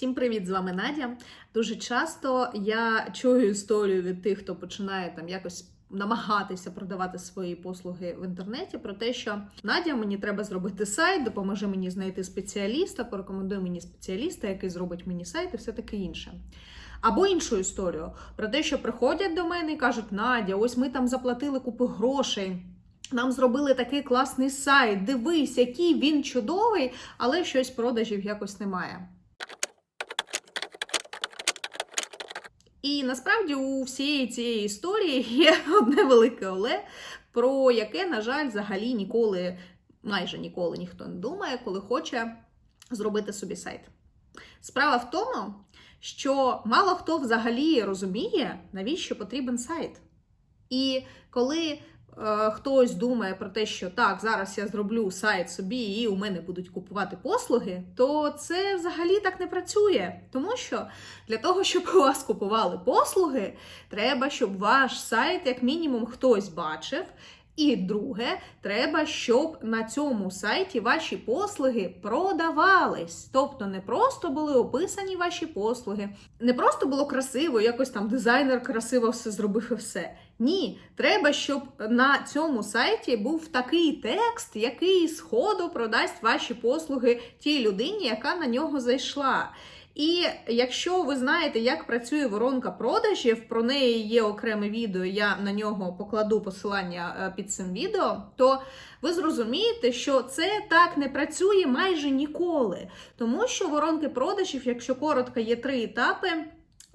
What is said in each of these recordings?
Всім привіт, з вами Надя. Дуже часто я чую історію від тих, хто починає там якось намагатися продавати свої послуги в інтернеті про те, що Надя, мені треба зробити сайт, допоможи мені знайти спеціаліста, порекомендуй мені спеціаліста, який зробить мені сайт і все таке інше. Або іншу історію про те, що приходять до мене і кажуть: Надя, ось ми там заплатили купу грошей. Нам зробили такий класний сайт. Дивись, який він чудовий, але щось продажів якось немає. І насправді у всієї цієї історії є одне велике оле, про яке, на жаль, взагалі ніколи, майже ніколи ніхто не думає, коли хоче зробити собі сайт. Справа в тому, що мало хто взагалі розуміє, навіщо потрібен сайт. І коли хтось думає про те, що так, зараз я зроблю сайт собі, і у мене будуть купувати послуги, то це взагалі так не працює. Тому що для того, щоб у вас купували послуги, треба, щоб ваш сайт, як мінімум, хтось бачив. І друге, треба, щоб на цьому сайті ваші послуги продавались. Тобто не просто були описані ваші послуги, не просто було красиво, якось там дизайнер красиво все зробив і все. Ні, треба, щоб на цьому сайті був такий текст, який сходу продасть ваші послуги тій людині, яка на нього зайшла. І якщо ви знаєте, як працює воронка продажів, про неї є окреме відео, я на нього покладу посилання е, під цим відео, то ви зрозумієте, що це так не працює майже ніколи. Тому що воронки продажів, якщо коротко, є три етапи.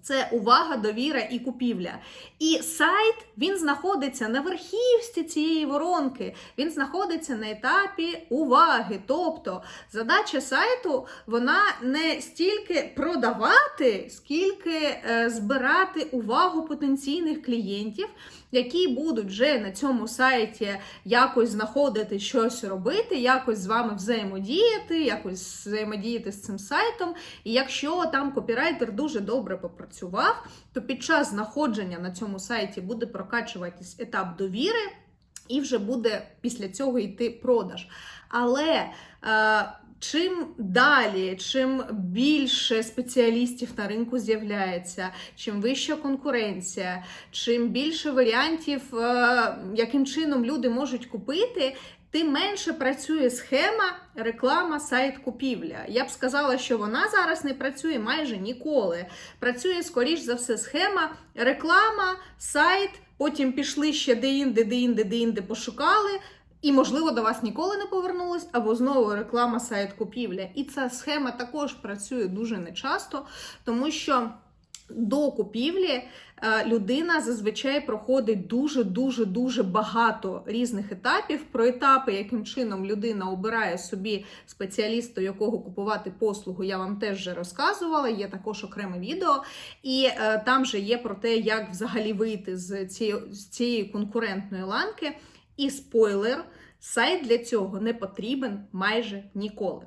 Це увага, довіра і купівля. І сайт він знаходиться на верхівці цієї воронки. Він знаходиться на етапі уваги. Тобто задача сайту вона не стільки продавати, скільки е, збирати увагу потенційних клієнтів, які будуть вже на цьому сайті якось знаходити щось робити, якось з вами взаємодіяти, якось взаємодіяти з цим сайтом. І якщо там копірайтер дуже добре попрацював, то під час знаходження на цьому сайті буде прокачуватись етап довіри, і вже буде після цього йти продаж. Але е, Чим далі, чим більше спеціалістів на ринку з'являється, чим вища конкуренція, чим більше варіантів, е, яким чином люди можуть купити, тим менше працює схема реклама, сайт купівля. Я б сказала, що вона зараз не працює майже ніколи. Працює, скоріш за все, схема реклама, сайт. Потім пішли ще де-інде, де-інде, де-інде пошукали. І, можливо, до вас ніколи не повернулись, або знову реклама сайт купівля. І ця схема також працює дуже нечасто, тому що до купівлі е, людина зазвичай проходить дуже-дуже дуже багато різних етапів. Про етапи, яким чином людина обирає собі спеціаліста, якого купувати послугу, я вам теж вже розказувала. Є також окреме відео, і е, там же є про те, як взагалі вийти з цієї конкурентної ланки. І спойлер, сайт для цього не потрібен майже ніколи.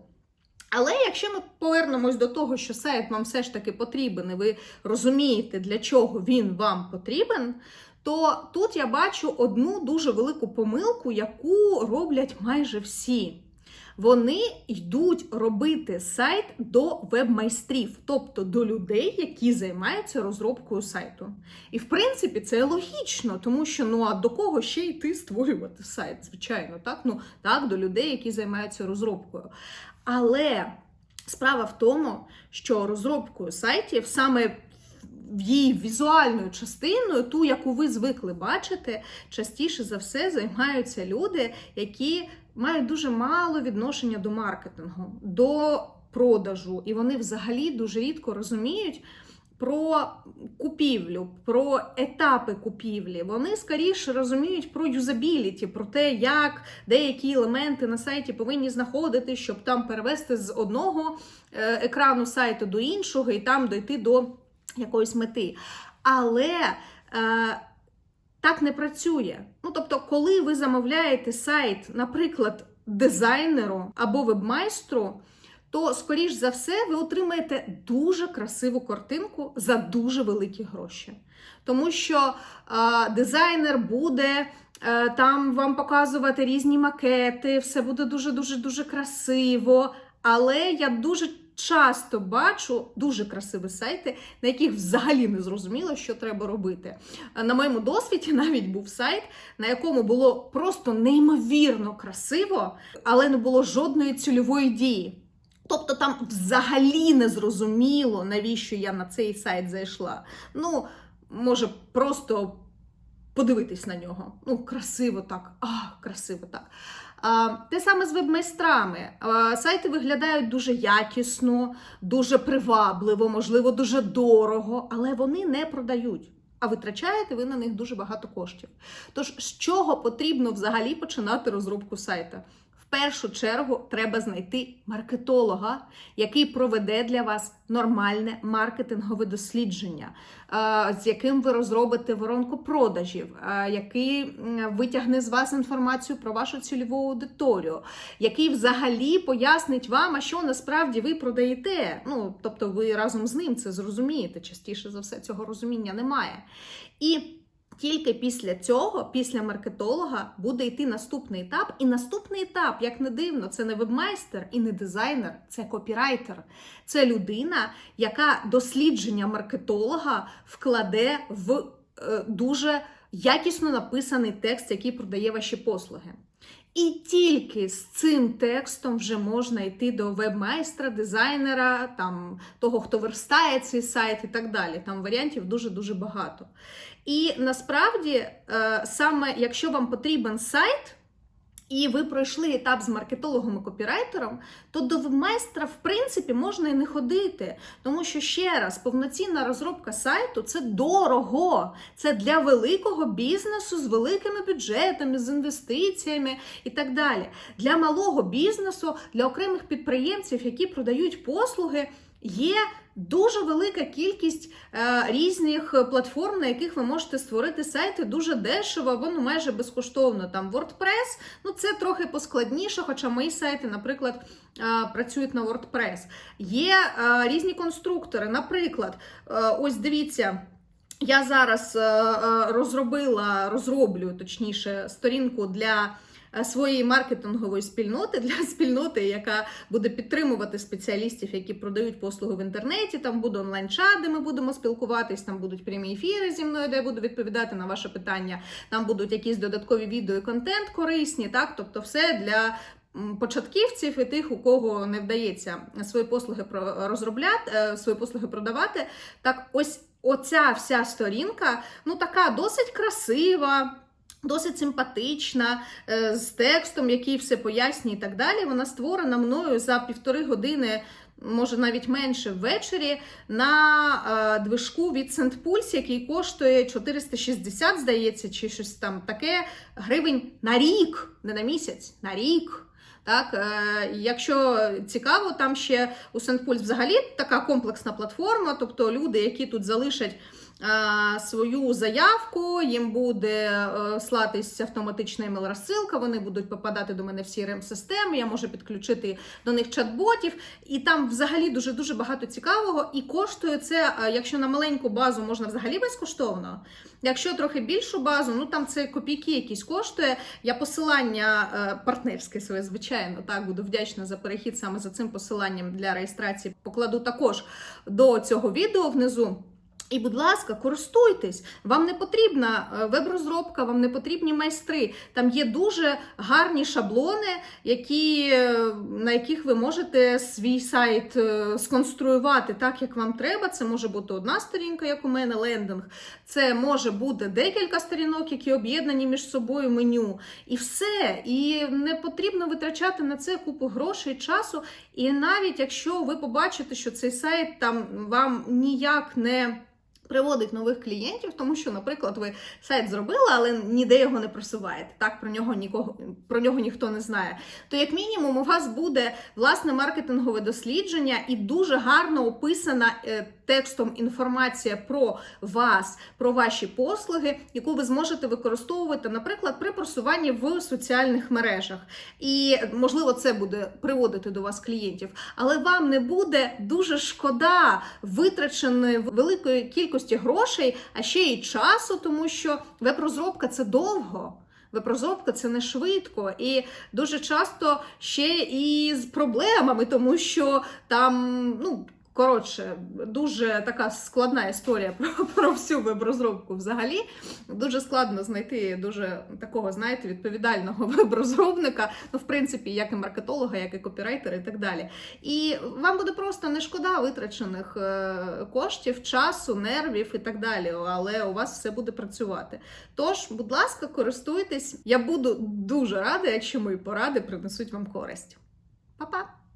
Але якщо ми повернемось до того, що сайт вам все ж таки потрібен, і ви розумієте, для чого він вам потрібен, то тут я бачу одну дуже велику помилку, яку роблять майже всі. Вони йдуть робити сайт до веб-майстрів, тобто до людей, які займаються розробкою сайту. І в принципі це логічно, тому що ну а до кого ще йти створювати сайт? Звичайно, так? Ну так, до людей, які займаються розробкою. Але справа в тому, що розробкою сайтів саме її візуальною частиною, ту, яку ви звикли бачити, частіше за все займаються люди, які мають дуже мало відношення до маркетингу, до продажу, і вони взагалі дуже рідко розуміють. Про купівлю, про етапи купівлі. Вони скоріше розуміють про юзабіліті, про те, як деякі елементи на сайті повинні знаходити, щоб там перевести з одного е, екрану сайту до іншого і там дойти до якоїсь мети. Але е, так не працює. Ну, тобто, коли ви замовляєте сайт, наприклад, дизайнеру або вебмайстру, то, скоріш за все, ви отримаєте дуже красиву картинку за дуже великі гроші. Тому що е, дизайнер буде е, там вам показувати різні макети, все буде дуже-дуже дуже красиво. Але я дуже часто бачу дуже красиві сайти, на яких взагалі не зрозуміло, що треба робити. Е, На моєму досвіді навіть був сайт, на якому було просто неймовірно красиво, але не було жодної цільової дії. Тобто там взагалі не зрозуміло, навіщо я на цей сайт зайшла. Ну, може, просто подивитись на нього. Ну, красиво так. А, красиво так. Те саме з веб-майстрами. Сайти виглядають дуже якісно, дуже привабливо, можливо, дуже дорого, але вони не продають. А витрачаєте ви на них дуже багато коштів. Тож, з чого потрібно взагалі починати розробку сайта? Першу чергу треба знайти маркетолога, який проведе для вас нормальне маркетингове дослідження, е, з яким ви розробите воронку продажів, е, який витягне з вас інформацію про вашу цільову аудиторію, який взагалі пояснить вам, а що насправді ви продаєте. Ну, тобто ви разом з ним це зрозумієте. Частіше за все цього розуміння немає. І тільки після цього, після маркетолога, буде йти наступний етап. І наступний етап, як не дивно, це не вебмайстер і не дизайнер, це копірайтер. Це людина, яка дослідження маркетолога вкладе в е, дуже якісно написаний текст, який продає ваші послуги. І тільки з цим текстом вже можна йти до вебмайстра, дизайнера, там того, хто верстає цей сайт і так далі. Там варіантів дуже-дуже багато. І насправді, е, саме якщо вам потрібен сайт, і ви пройшли етап з маркетологом і копірайтером, то до вебмайстра, в принципі, можна і не ходити. Тому що ще раз, повноцінна розробка сайту це дорого. Це для великого бізнесу з великими бюджетами, з інвестиціями і так далі. Для малого бізнесу, для окремих підприємців, які продають послуги, є дуже велика кількість е, різних платформ, на яких ви можете створити сайти дуже дешево або ну, майже безкоштовно. Там WordPress, ну це трохи поскладніше, хоча мої сайти, наприклад, е, працюють на WordPress. Є е, різні конструктори. Наприклад, е, ось дивіться. Я зараз е, е, розробила, розроблю точніше сторінку для своєї маркетингової спільноти, для спільноти, яка буде підтримувати спеціалістів, які продають послуги в інтернеті. Там буде онлайн-чат, де ми будемо спілкуватись, там будуть прямі ефіри зі мною, де я буду відповідати на ваше питання. Там будуть якісь додаткові відео і контент корисні, так, тобто все для. Початківців і тих, у кого не вдається свої послуги розробляти, е, свої послуги продавати. Так, ось оця вся сторінка, ну така досить красива. Досить симпатична, е, з текстом, який все пояснює і так далі. Вона створена мною за півтори години, може навіть менше ввечері, на е, движку від SendPulse, який коштує 460, здається, чи щось там таке гривень на рік, не на місяць, на рік. Так, е, якщо цікаво, там ще у SendPulse взагалі така комплексна платформа, тобто люди, які тут залишать свою заявку, їм буде е, слатись автоматична email-розсилка, вони будуть попадати до мене в crm системи я можу підключити до них чат-ботів, і там взагалі дуже дуже багато цікавого. І коштує це, е, якщо на маленьку базу можна взагалі безкоштовно. Якщо трохи більшу базу, ну там це копійки якісь коштує. Я посилання е, партнерське своє, звичайно, так буду вдячна за перехід саме за цим посиланням для реєстрації. Покладу також до цього відео внизу. І, будь ласка, користуйтесь. Вам не потрібна е, веб-розробка, вам не потрібні майстри. Там є дуже гарні шаблони, які, е, на яких ви можете свій сайт е, сконструювати так, як вам треба. Це може бути одна сторінка, як у мене, лендинг. Це може бути декілька сторінок, які об'єднані між собою меню. І все. І не потрібно витрачати на це купу грошей, часу. І навіть якщо ви побачите, що цей сайт там вам ніяк не приводить нових клієнтів, тому що, наприклад, ви сайт зробили, але ніде його не просуваєте. Так про нього нікого про нього ніхто не знає. То, як мінімум, у вас буде власне маркетингове дослідження і дуже гарно описана е, текстом інформація про вас, про ваші послуги, яку ви зможете використовувати, наприклад, при просуванні в соціальних мережах. І можливо, це буде приводити до вас клієнтів, але вам не буде дуже шкода витраченої великої кількості грошей, а ще й часу, тому що веб-розробка це довго. Веб-розробка це не швидко, і дуже часто ще і з проблемами, тому що там, ну. Коротше, дуже така складна історія про, про всю веб-розробку взагалі. Дуже складно знайти дуже такого, знаєте, відповідального веб-розробника, ну, в принципі, як і маркетолога, як і копірайтера і так далі. І вам буде просто не шкода витрачених е, коштів, часу, нервів і так далі, але у вас все буде працювати. Тож, будь ласка, користуйтесь. Я буду дуже рада, якщо мої поради принесуть вам користь. Па-па!